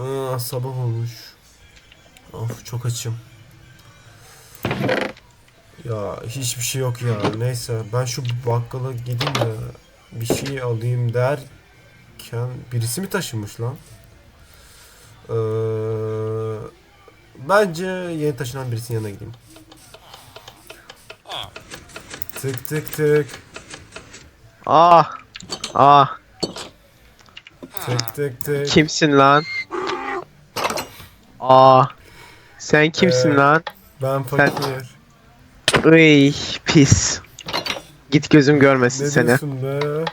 Aa, sabah olmuş. Of çok açım. Ya hiçbir şey yok ya. Neyse ben şu bakkala gideyim de bir şey alayım derken birisi mi taşınmış lan? Ee, bence yeni taşınan birisinin yanına gideyim. Tık tık tık. Ah. Ah. Tık tık tık. Kimsin lan? Ah. Sen kimsin Ee, lan? Ben fakir. Iy pis. Git gözüm görmesin Ne seni. be?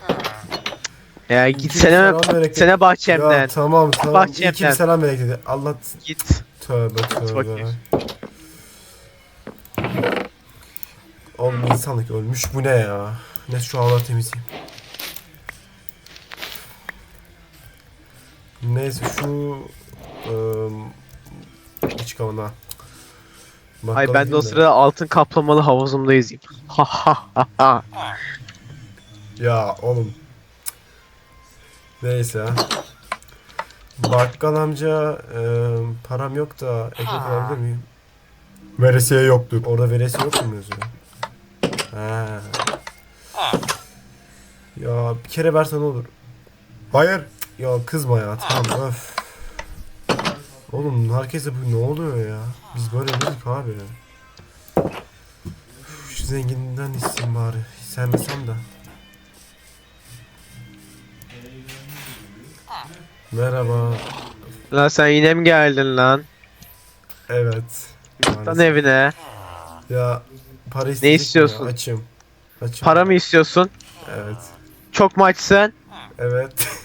Ya git sene melek- gitsene Ya bahçemden. tamam tamam. Bahçemden. İyi selam melek dedi. Allah Git. tövbe tövbe. fakir. Oğlum insanlık ölmüş bu ne ya? Ne şu ağlar temizleyeyim. Neyse şu ıı, iç kavana. Ay ben de o sırada altın kaplamalı havuzumda yüzeyim. Ha ha ha ha. Ya oğlum. Neyse. Bakkal amca ıı, param yok da ekmek alabilir miyim? Veresiye yoktu. Orada veresiye yok mu? Ha. Ya bir kere versen olur. Hayır. Ya kızma ya tamam öf. Oğlum herkese bu ne oluyor ya? Biz böyle değildik abi. Şu zenginden isteyeyim bari. Sevmesem de. Merhaba. Lan sen yine mi geldin lan? Evet. Lan Maalesef. evine. Ya para mi istiyorsun? Ya? Açım. Açım. Para mı istiyorsun? Evet. Çok mu açsın? Evet.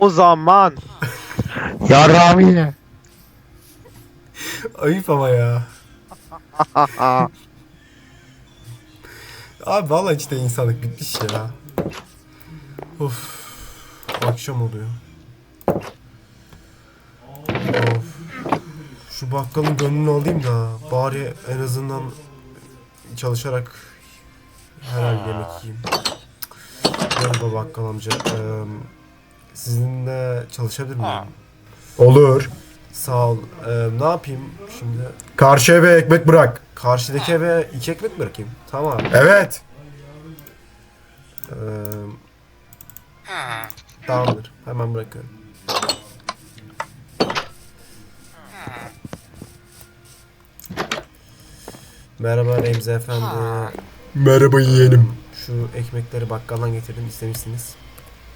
O zaman. Yarrağım yine. Ayıp ama ya. Abi vallahi işte insanlık bitmiş ya. Of. Akşam oluyor. Of. Şu bakkalın gönlünü alayım da bari en azından çalışarak herhalde yemek yiyeyim. Merhaba bakkal amca. Eee, sizinle çalışabilir miyim? Olur. Sağ ol. Eee, ne yapayım şimdi? Karşı eve ekmek bırak. Karşıdaki eve iki ekmek bırakayım. Tamam. Evet. Eee tamamdır. Hemen bırakıyorum. Merhaba Remzi Efendi. Merhaba yeğenim. Şu ekmekleri bakkaldan getirdim istemişsiniz.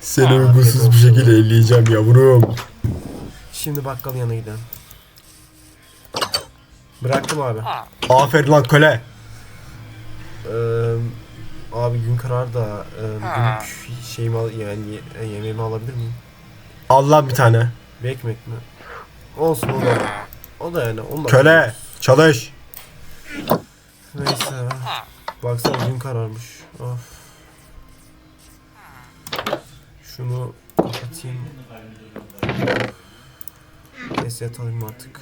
Seni uygunsuz bir şekilde elleyeceğim yavrum. Şimdi bakkalın yanına gidelim. Bıraktım abi. Aferin lan köle. Eee abi gün karar da eee günlük şeyimi al yani e, yemeğimi alabilir miyim? Al lan bir tane. Bir ekmek mi? Olsun o da. O da yani. Onu da Köle. Çalış. Neyse. Baksana gün kararmış. Of. Şunu kapatayım. Neyse yatalım artık.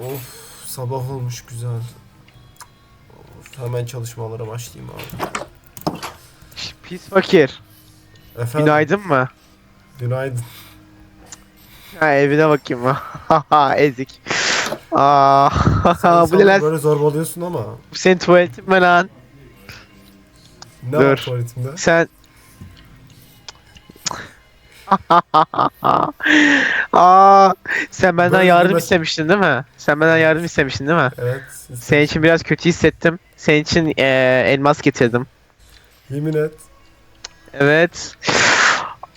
Of sabah olmuş güzel. Of, hemen çalışmalara başlayayım abi. Pis fakir. Efendim? Günaydın mı? Günaydın. Ha evine bakayım. Ezik. Aa, bu ne insanları lan? böyle zorbalıyorsun ama. Bu senin tuvaletin mi lan? Ne Dur. var tuvaletimde? Sen... Aa, sen benden Böyle yardım demez- istemiştin değil mi? Sen benden yardım istemiştin değil mi? Evet. Senin için biraz kötü hissettim. Senin için eee, elmas getirdim. Yemin et. Evet.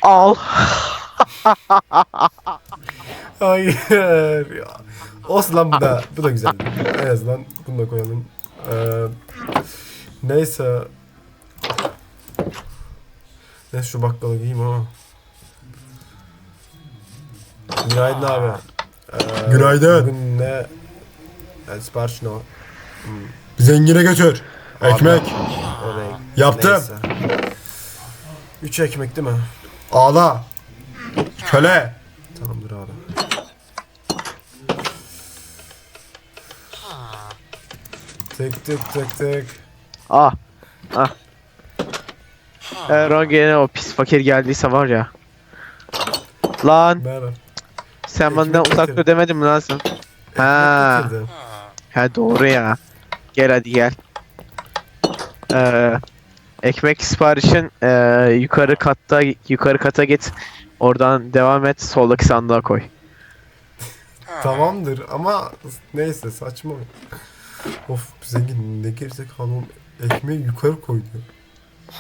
Al. Hayır. Ya. Olsun lan bu da. Bu da güzel. En azından bunu da koyalım. Ee, neyse. Neyse şu bakkalı giyeyim ama. Günaydın abi. Ee, Günaydın. Bugün ne? Yani sipariş ne o? Zengine götür. Ekmek. Oraya. Yaptım. Neyse. Üç ekmek değil mi? Ağla. Köle. Tamamdır abi. Tık tık tık tık. Ah. Ah. Eğer o gene o pis fakir geldiyse var ya. Lan Merhaba. sen Ekmek benden uzak getir. dur demedin mi lan sen? Ha. Getirdim. Ha doğru ya. Gel hadi gel. Ee, ekmek siparişin ee, yukarı katta yukarı kata git. Oradan devam et. Soldaki sandığa koy. Tamamdır ama neyse saçma. Of zengin ne gerizek hanım ekmeği yukarı koydu.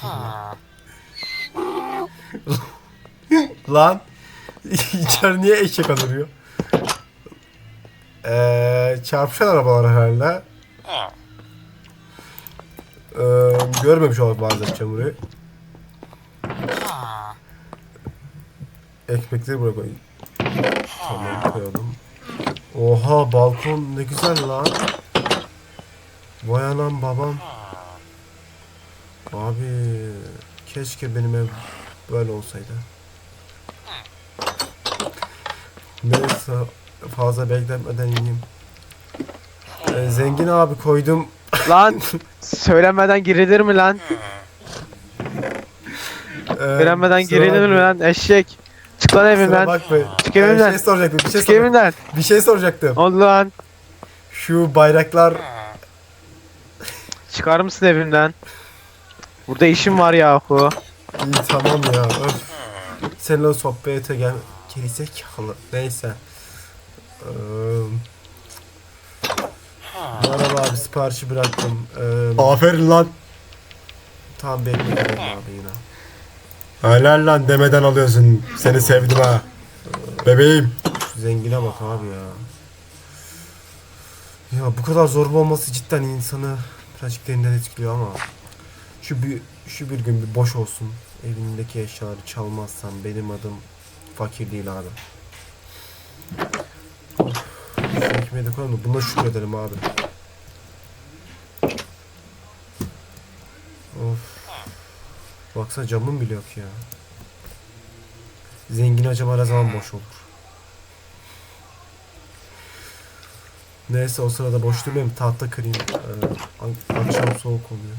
Lan içeri niye eşek alırıyor? Eee çarpışan arabalar herhalde. Eee görmemiş olabilir bazen çamuru. Ekmekleri buraya koyayım. Tamam koyalım. Oha balkon ne güzel lan. Vay anam babam. Abi keşke benim ev böyle olsaydı. Neyse fazla beklemeden ineyim. Ee, zengin abi koydum. Lan söylemeden girilir mi lan? Ee, Söylenmeden kusura girilir mi lan eşek? Çık lan evimden. Çık Ee, evimden. şey soracaktım. Bir şey, Çık sor- evimden. bir şey soracaktım. Lan. Şu bayraklar Çıkar mısın evimden? Burada işim var yahu. İyi tamam ya. Öf. Seninle sohbete gel. Gerizekalı. Neyse. Ee, merhaba abi siparişi bıraktım. Ee, Aferin lan. tamam geleyim abi yine. Helal lan demeden alıyorsun. Seni sevdim ha. Bebeğim. Şu zengine bak abi ya. Ya bu kadar zorba olması cidden insanı birazcık derinden etkiliyor ama şu bir şu bir gün bir boş olsun. Evindeki eşyaları çalmazsam benim adım fakir değil abi. Ekmeği de koyalım da buna şükredelim abi. Of. Baksana camım bile yok ya. Zengin acaba ne zaman boş olur? Neyse o sırada boş durmayayım tahta kırayım. Ee, ak- akşam soğuk oluyor.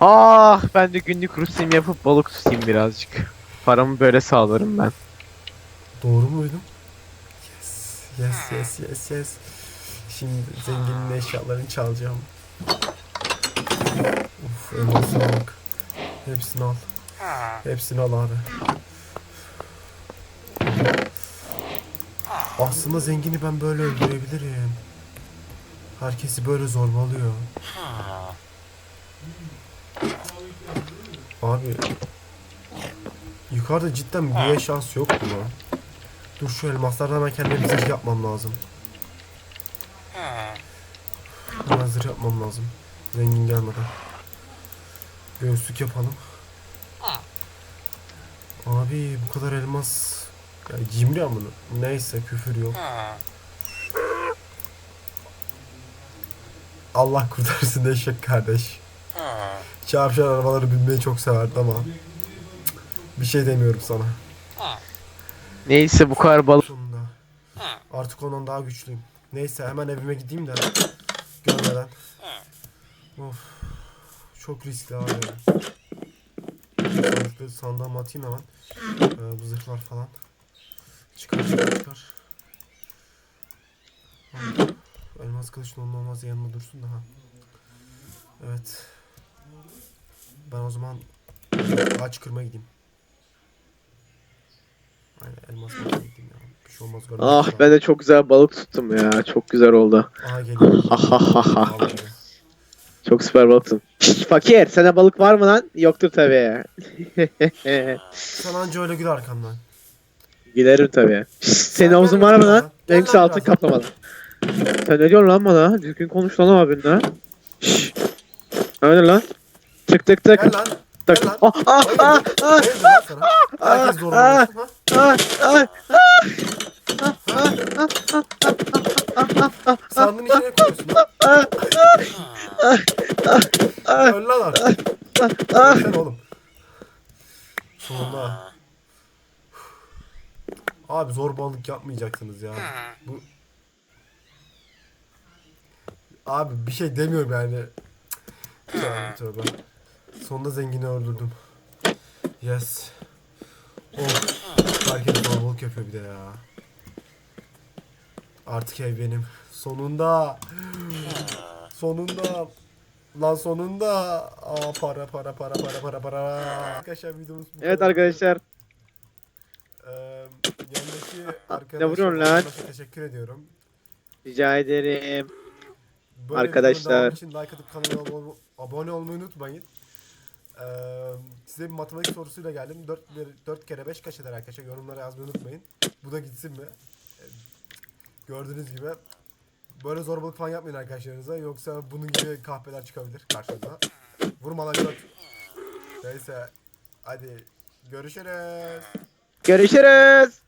Ah ben de günlük rutin yapıp balık tutayım birazcık. Paramı böyle sağlarım ben. Doğru muydum? Yes, yes, yes, yes, yes. Şimdi zenginin eşyalarını çalacağım. Uf, eline sağlık. Hepsini al. Hepsini al abi. Aslında zengini ben böyle öldürebilirim. Herkesi böyle zorbalıyor. Abi Yukarıda cidden bir şans yok mu? Dur şu elmaslardan hemen kendime bir zırh yapmam lazım. Hemen yapmam lazım. Zengin gelmeden. Göğüslük yapalım. Abi bu kadar elmas... Ya cimri amına. Neyse küfür yok. Allah kurtarsın eşek kardeş. Çarpışan arabaları binmeyi çok severdi ama bir şey demiyorum sana. Neyse bu kadar balık. Sonunda. Artık ondan daha güçlüyüm. Neyse hemen evime gideyim de görmeden. Of. Çok riskli abi. Sonuçta sandığıma atayım hemen. Ee, bu zırhlar falan. Çıkar çıkar çıkar. Elmas kılıç ne olur ne olmaz yanıma dursun daha. Evet. Ben o zaman ağaç kırmaya gideyim. Aynen elmas kırmaya gideyim ya. Bir şey olmaz görmez. Ah ben de çok güzel balık tuttum ya. Çok güzel oldu. Aha geliyor. Ha ha ha ha. Vallahi. Çok süper balıktın. Fakir sana balık var mı lan? Yoktur tabii. Sen anca öyle gül arkamdan. Giderim tabii. Senin havuzun var mı lan? Benimkisi altın kaplamalı. Sen ne diyorsun lan bana? Düzgün konuş lan abinle. Şşş. Öyle lan. Tık tık tık. Gel lan. tık. Gel lan. Ah ah ah ah? Herkes zor ah, oluyorsun ha? ah ah. Sandığın içine koyuyorsun lan. Öl lan artık. Sen oğlum. Sonunda. Abi zorbalık yapmayacaksınız ya. Bu Abi bir şey demiyorum yani. Tövbe tövbe. Sonunda zengini öldürdüm. Yes. Of. Herkes kalabalık yapıyor bir de ya. Artık ev benim. Sonunda. Sonunda. Lan sonunda. Aa para para para para para para. Arkadaşlar videomuz bu Evet kadar. arkadaşlar. Yanındaki ne vuruyorsun lan? arkadaşlar teşekkür ediyorum. Rica ederim. Böyle Arkadaşlar. için like atıp kanala abone, olmayı unutmayın. Ee, size bir matematik sorusuyla geldim. 4, 4 kere 5 kaç eder arkadaşlar? Yorumlara yazmayı unutmayın. Bu da gitsin mi? Ee, gördüğünüz gibi böyle zorbalık falan yapmayın arkadaşlarınıza. Yoksa bunun gibi kahpeler çıkabilir karşınıza. Vurma lan göt. Neyse. Hadi görüşürüz. Görüşürüz.